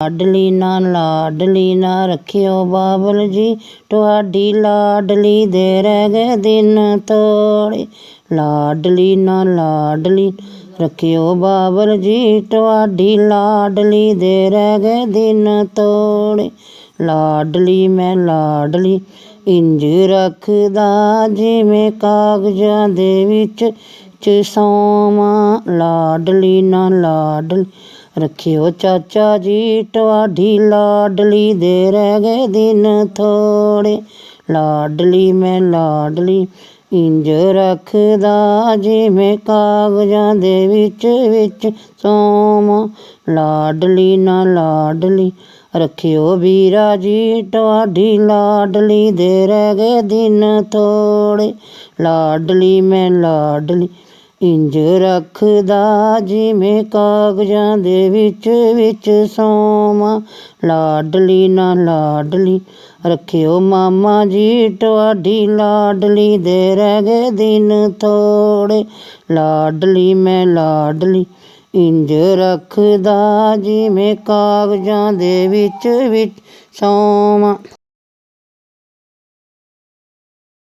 ਲਾਡਲੀ ਨਾ ਲਾਡਲੀ ਨਾ ਰੱਖਿਓ ਬਾਬਲ ਜੀ। ਤੁਹਾਡੀ ਲਾਡਲੀ ਦੇ ਰਹਿ ਗਏ ਦਿਨ ਤੋੜੇ। ਲਾਡਲੀ ਨਾ ਲਾਡਲੀ ਰੱਖਿਓ ਬਾਬਲ ਜੀ। ਤੁਹਾਡੀ ਲਾਡਲੀ ਦੇ ਰਹਿ ਗਏ ਦਿਨ ਤੋੜੇ। ਲਾਡਲੀ ਮੈਂ ਲਾਡਲੀ ਇੰਜ ਰੱਖਦਾ ਜਿਵੇਂ ਕਾਗਜ਼ਾਂ ਦੇ ਵਿੱਚ ਚਸੋਮਾ ਲਾਡਲੀ ਨਾ ਲਾਡਲੀ, ਰੱਖਿਓ ਚਾਚਾ ਜੀ ਤੁਹਾਡੀ ਲਾਡਲੀ ਦੇ ਰਹਿ ਗਏ ਦਿਨ ਥੋੜੇ ਲਾਡਲੀ ਮੈਂ ਲਾਡਲੀ, ਇੰਜ ਰੱਖਦਾ ਜਿਵੇਂ ਕਾਗਜ਼ਾਂ ਦੇ ਵਿੱਚ ਵਿੱਚ ਸੋਮਾ ਲਾਡਲੀ ਨਾ ਲਾਡਲੀ, ਰੱਖਿਓ ਵੀਰਾ ਜੀ ਤੁਹਾਡੀ ਲਾਡਲੀ ਦੇ ਰਹਿ ਗਏ ਦਿਨ ਥੋੜੇ ਲਾਡਲੀ ਮੈਂ ਲਾਡਲੀ ਇੰਜ ਰੱਖਦਾ ਜਿਵੇਂ ਕਾਗਜ਼ਾਂ ਦੇ ਵਿੱਚ ਵਿੱਚ ਸੋਮਾ ਲਾਡਲੀ ਨਾ ਲਾਡਲੀ, ਰੱਖਿਓ ਮਾਮਾ ਜੀ, ਤੁਹਾਡੀ ਲਾਡਲੀ ਦੇ ਰਹਿ ਗਏ ਦਿਨ ਥੋੜੇ ਲਾਡਲੀ, ਮੈਂ ਲਾਡਲੀ, ਇੰਜ ਰੱਖਦਾ ਜਿਵੇਂ ਕਾਗਜ਼ਾਂ ਦੇ ਵਿੱਚ ਵਿੱਚ ਸੋਮਾ